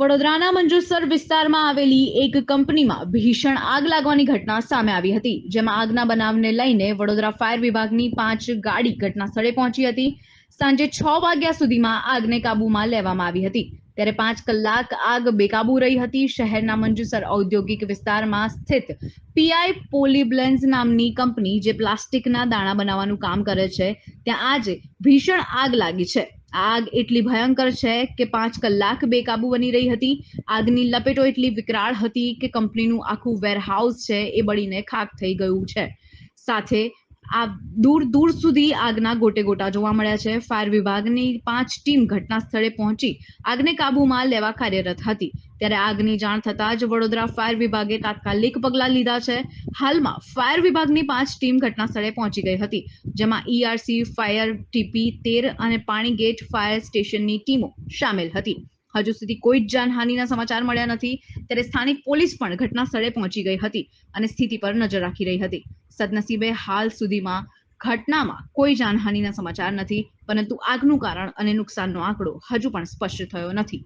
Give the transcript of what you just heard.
વડોદરાના મંજુસર વિસ્તારમાં આવેલી એક કંપનીમાં ભીષણ આગ લાગવાની ઘટના સામે આવી હતી, જેમાં આગના બનાવને લઈને વડોદરા ફાયર વિભાગની પાંચ ગાડી ઘટના સ્થળે પહોંચી હતી. સાંજે છ વાગ્યા સુધીમાં આગને કાબૂમાં લેવામાં આવી હતી. ત્યારે પાંચ કલાક આગ બેકાબુ રહી હતી. શહેરના મંજુસર ઔદ્યોગિક વિસ્તારમાં સ્થિત પીઆઈ પોલીબ્લેન્સ નામની કંપની, જે પ્લાસ્ટિકના દાણા બનાવવાનું કામ કરે છે, ત્યાં આજે ભીષણ આગ લાગી છે. આગ એટલી ભયંકર છે કે પાંચ કલાક બેકાબુ બની રહી હતી. આગની લપેટો એટલી વિકરાળ હતી કે કંપનીનું આખું વેરહાઉસ છે એ બળીને ખાક થઈ ગયું છે. સાથે આ દૂર દૂર સુધી આગના ગોટે ગોટા જોવા મળ્યા છે. ફાયર વિભાગની પાંચ ટીમ ઘટના સ્થળે પહોંચી આગને કાબૂમાં લેવા કાર્યરત હતી. ત્યારે આગની જાણ થતાં જ વડોદરા ફાયર વિભાગે તાત્કાલિક પગલાં લીધા છે. હાલમાં ફાયર વિભાગની પાંચ ટીમ ઘટના સ્થળે પહોંચી ગઈ હતી, જેમાં ઈઆરસી ફાયર ટીપી, તેર અને પાણી ગેટ, ફાયર સ્ટેશનની ટીમો સામેલ હતી. હજુ સુધી કોઈ જ જાનહાનિના સમાચાર મળ્યા નથી. ત્યારે સ્થાનિક પોલીસ પણ ઘટના સ્થળે પહોંચી ગઈ હતી અને સ્થિતિ પર નજર રાખી રહી હતી. સદનસીબે હાલ સુધીમાં ઘટનામાં કોઈ જાનહાનિના સમાચાર નથી, પરંતુ આગનું કારણ અને નુકસાનનો આંકડો હજુ પણ સ્પષ્ટ થયો નથી.